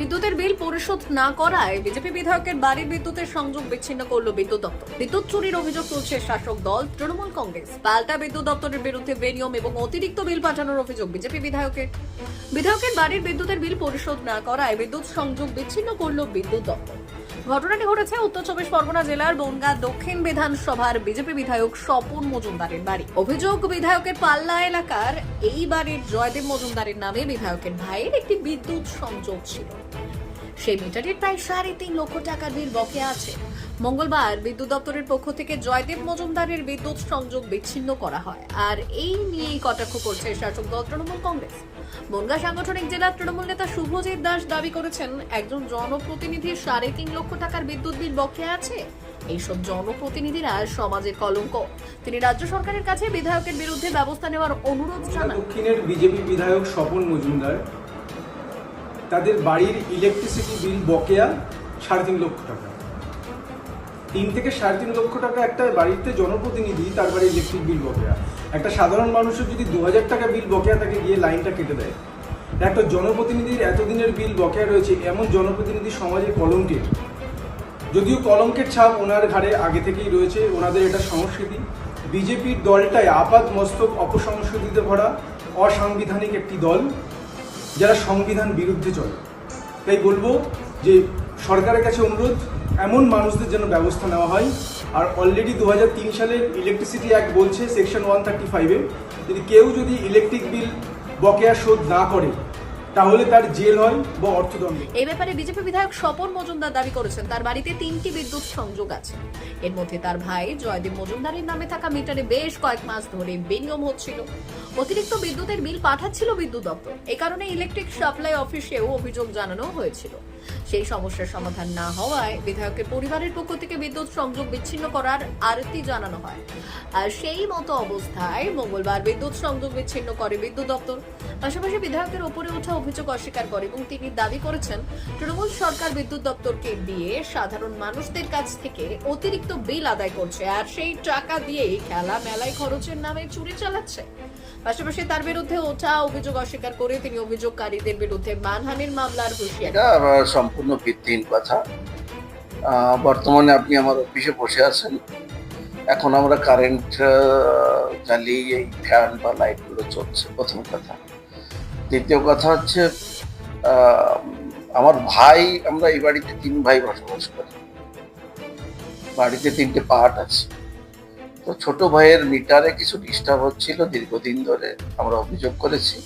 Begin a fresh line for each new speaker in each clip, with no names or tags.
বিদ্যুতের বিল পরিশোধ না করায় বিজেপি বিধায়কের বাড়ির বিদ্যুতের সংযোগ বিচ্ছিন্ন করল বিদ্যুৎ দপ্তর। বিদ্যুৎ চুরির অভিযোগ তুলছে শাসক দল, তৃণমূল কংগ্রেস। পাল্টা বিদ্যুৎ দপ্তরের বিরুদ্ধে বেনিয়ম এবং অতিরিক্ত বিল পাঠানোর অভিযোগ বিজেপি বিধায়কের। বিধায়কের বাড়ির বিদ্যুতের বিল পরিশোধ না করায় বিদ্যুৎ সংযোগ বিচ্ছিন্ন করল বিদ্যুৎ দপ্তর। ঘটনাটি ঘটেছে উত্তর চব্বিশ পরগনা জেলার বনগা দক্ষিণ বিধানসভার বিজেপি বিধায়ক স্বপন মজুমদারের বাড়ি। অভিযোগ, বিধায়কের পাল্লা এলাকার এই বাড়ির জয়দেব মজুমদারের নামে বিধায়কের ভাইয়ের একটি বিদ্যুৎ সংযোগ ছিল। সেই মিটারের প্রায় সাড়ে তিন লক্ষ টাকা বিল বকেয়া আছে। মঙ্গলবার বিদ্যুৎ দপ্তরের পক্ষ থেকে জয়দেব মজুমদারের বিদ্যুৎ সংযোগ বিচ্ছিন্ন করা হয়। আর এই নিয়েই কটাক্ষ করছে শাসক দল তৃণমূল কংগ্রেস। বনগাঁ সাংগঠনিক জেলার তৃণমূল নেতা শুভজিৎ দাস দাবি করেছেন, একজন জনপ্রতিনিধির সাড়ে তিন লক্ষ টাকার বিদ্যুৎ বিল বকেয়া আছে। এইসব জনপ্রতিনিধিরা সমাজের কলঙ্ক। তিনি রাজ্য সরকারের কাছে বিধায়কের বিরুদ্ধে ব্যবস্থা নেওয়ার অনুরোধ জানান।
দক্ষিণের বিজেপি বিধায়ক স্বপন মজুমদার, তাদের বাড়ির ইলেকট্রিসিটি বিল বকেয়া সাড়ে তিন লক্ষ টাকা। তিন থেকে সাড়ে তিন লক্ষ টাকা একটা বাড়িতে জনপ্রতিনিধি তার বাড়ির ইলেকট্রিক বিল বকেয়া। একটা সাধারণ মানুষের যদি দু হাজার টাকা বিল বকেয়া, তাকে গিয়ে লাইনটা কেটে দেয়। একটা জনপ্রতিনিধির এতদিনের বিল বকেয়া রয়েছে, এমন জনপ্রতিনিধি সমাজে কলঙ্কের যদিও কলঙ্কের ছাপ ওনার ঘাড়ে আগে থেকেই রয়েছে, ওনাদের এটা সংস্কৃতি। বিজেপির দলটায় আপাত মস্তক অপসংস্কৃতিতে ভরা, অসাংবিধানিক একটি দল, যারা সংবিধান বিরুদ্ধে চলে। তাই বলব যে সরকারের কাছে অনুরোধ এমন মানুষদের জন্য ব্যবস্থা নেওয়া হয়। আর অলরেডি দু সালের ইলেকট্রিসিটি অ্যাক্ট বলছে সেকশন ওয়ান থার্টি ফাইভে যদি কেউ যদি ইলেকট্রিক বিল বকেয়া শোধ না করে, তাহলে তার জেল হয় বা অর্থদণ্ড।
এই ব্যাপারে বিজেপি বিধায়ক স্বপন মজুমদার দাবি করেছেন, তার বাড়িতে তিনটি বিদ্যুৎ সংযোগ আছে। এর মধ্যে তার ভাই জয়দেব মজুমদারের নামে থাকা মিটারে বেশ কয়েক মাস ধরে বেনিয়ম হচ্ছিল। অতিরিক্ত বিদ্যুতের বিল পাঠাচ্ছিল বিদ্যুৎ দপ্তর। এই কারণে ইলেকট্রিক সাপ্লাই অফিসেও অভিযোগ জানানো হয়েছিল। সেই সমস্যার সমাধান না হওয়ায় বিধায়কের পরিবারের পক্ষ থেকে বিদ্যুৎ সংযোগ বিচ্ছিন্ন করার আরতি জানানো হয়। আর সেই মতো অবস্থায় মঙ্গলবার বিদ্যুৎ সংযোগ বিচ্ছিন্ন করে বিদ্যুৎ দপ্তর। পাশাপাশি বিধায়কের ওপরে ওঠা অভিযোগ অস্বীকার করে এবং তিনি দাবি করেছেন, তৃণমূল সরকার বিদ্যুৎ দপ্তরকে দিয়ে সাধারণ মানুষদের কাছ থেকে অতিরিক্ত বিল আদায় করছে আর সেই টাকা দিয়েই খেলা মেলায় খরচের নামে চুরি চালাচ্ছে। পাশাপাশি তার বিরুদ্ধে ওঠা অভিযোগ অস্বীকার করে তিনি অভিযোগকারীদের বিরুদ্ধে মানহানির মামলার হুঁশিয়ারি
এটা সম্পূর্ণ ভিত্তিহীন কথা। বর্তমানে আপনি আমার অফিসে বসে আছেন। এখন আমরা কারেন্ট জ্বালিয়ে এই ফ্যান বা লাইটগুলো চলছে, প্রথম কথা। দ্বিতীয় কথা হচ্ছে আমার ভাই, আমরা এই বাড়িতে তিন ভাই বসবাস করি। বাড়িতে তিনটে পার্ট আছে। তো ছোট ভাইয়ের মিটারে কিছু ডিস্টার্ব হচ্ছিল দীর্ঘদিন ধরে, আমরা অভিযোগ করেছি।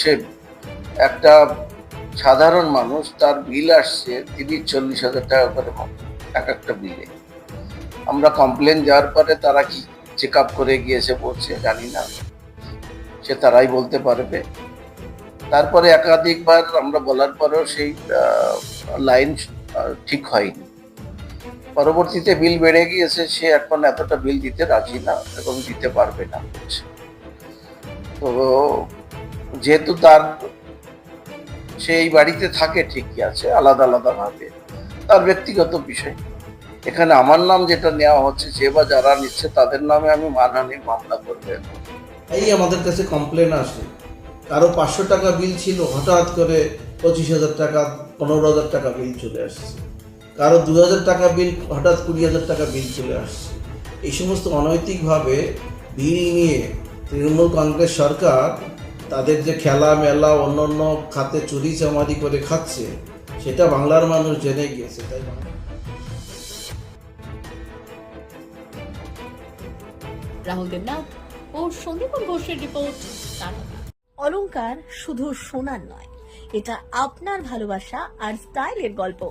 সে একটা সাধারণ মানুষ, তার বিল আসছে তিরিশ, চল্লিশ হাজার টাকা করে এক একটা বিলে। আমরা কমপ্লেন যাওয়ার পরে তারা কি চেক আপ করে গিয়েছে বলছে, জানি না। সে তারাই বলতে পারবে। তারপরে একাধিকবার আমরা বলার পরেও সেই লাইন ঠিক হয়নি। পরবর্তীতে বিল বেড়ে গিয়েছে, সে এখন এতটা বিল দিতে রাজি না এবং দিতে পারবে না। তো যেহেতু তার সে এই বাড়িতে থাকে ঠিকই আছে, আলাদা আলাদা ভাবে। তার ব্যক্তিগত বিষয়। এখানে আমার নাম যেটা নেওয়া হচ্ছে, যে বা যারা নিচ্ছে তাদের নামে আমি মানহানির মামলা করবে।
এই আমাদের কাছে কমপ্লেন আসে। কারও পাঁচশো টাকা বিল ছিল, হঠাৎ করে পঁচিশ হাজার টাকা, পনেরো হাজার টাকা বিল চলে আসছে। কারও দু হাজার টাকা বিল হঠাৎ কুড়ি হাজার টাকা বিল চলে আসছে। এই সমস্ত অনৈতিকভাবে বিল নিয়ে তৃণমূল কংগ্রেস সরকার তাদের যে খেলা মেলা অন্য অন্য খাতে চুরি চামারি করে খাচ্ছে সেটা বাংলার মানুষ জেনে গিয়েছে তাই
রাহুল দেবনাথ ও সন্দীপন ঘোষের রিপোর্ট টাটা। অলংকার শুধু সোনার নয় এটা আপনার ভালোবাসা আর স্টাইলের গল্প।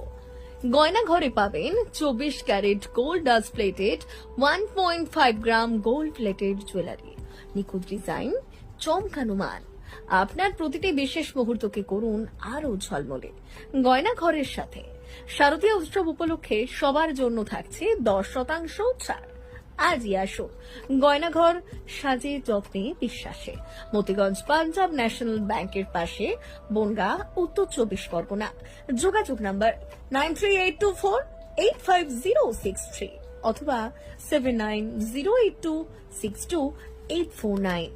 গয়না ঘরে পাবেন চব্বিশ carat gold dust plated one point five gram gold plated jewellery নিখুঁত ডিজাইন, চমকানো মান আপনার প্রতিটি বিশেষ মুহূর্তকে করুন আরও ঝলমলে। গয়না ঘরের সাথে। শারদীয় উৎসব উপলক্ষে সবার জন্য থাকছে দশ শতাংশ ছাড়। আজই আসুন গয়নাঘর সাজে যত্নে বিশ্বাসে। মতিগঞ্জ পাঞ্জাব ন্যাশনাল ব্যাংকের পাশে বনগা, উত্তর চব্বিশ পরগনা। যোগাযোগ number nine three eight two four eight five zero six three অথবা seven nine zero eight two six two eight four nine.